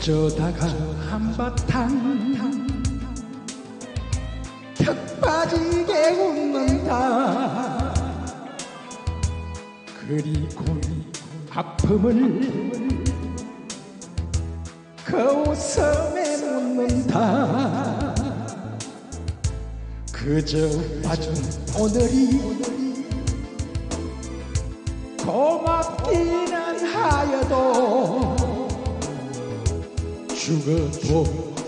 어쩌다가 한바탕 턱 빠지게 웃는다. 그리고 아픔을 그 웃음에 묻는다. 그저 봐준 오늘이 고맙기는 하여도 죽어도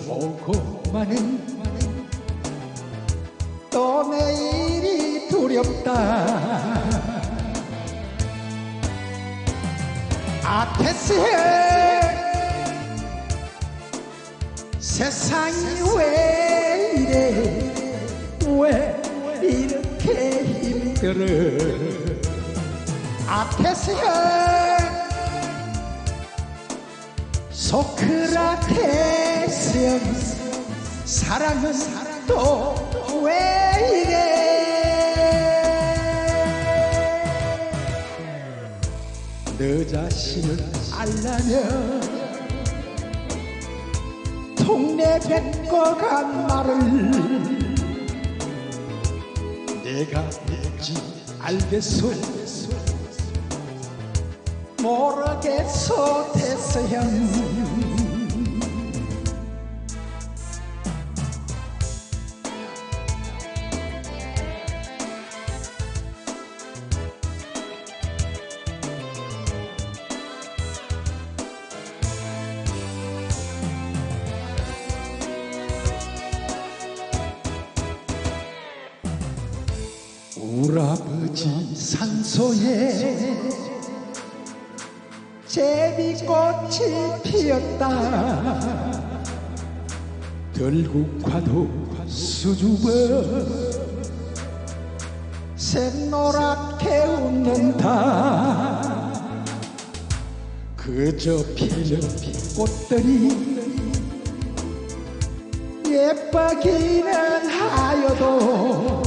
보고만은 또 내일이 두렵다. 아테스해. 세상이 왜 이래. 왜 이렇게 힘들어? 아테스해 소크라테스 사랑은 또 왜 이래? 너 자신을 알라면 동네 뱉고 간 말을 내가 뭔지 알겠소 모르겠소 대서형 우라버지 산소에 제비꽃이 피었다. 결국화도 수줍어 샛노랗게 웃는다. 그저 피는 꽃들이 예쁘기는 하여도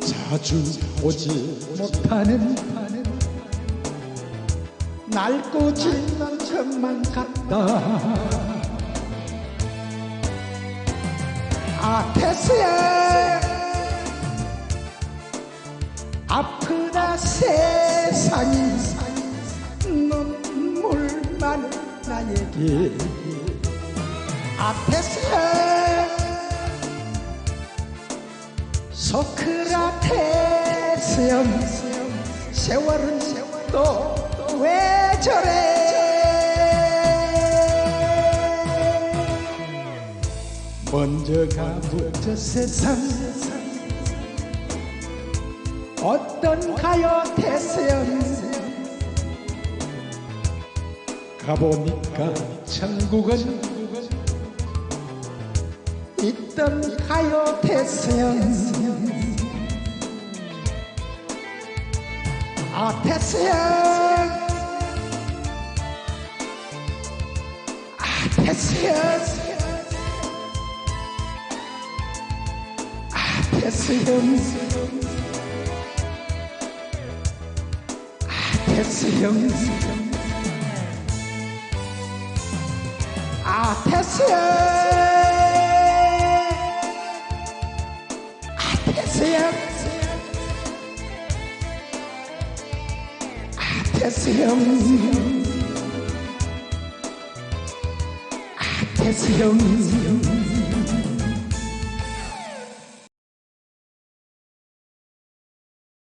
자주 오지 못하는 낡고 짓는 것만 같다. 아테스야. 아프다 세상이. 눈물 많은 나에게. 아테스야. 소크라테스 형 세월은 또 왜 저래? 먼저 가부터 세상. 어떤 가요 태세연? 가보니까 천국은 있던 가요 태세연. 아 태세연 Yes, yes. I bless him. I bless him. I bless him. I bless him. I bless him. Yes, you don't.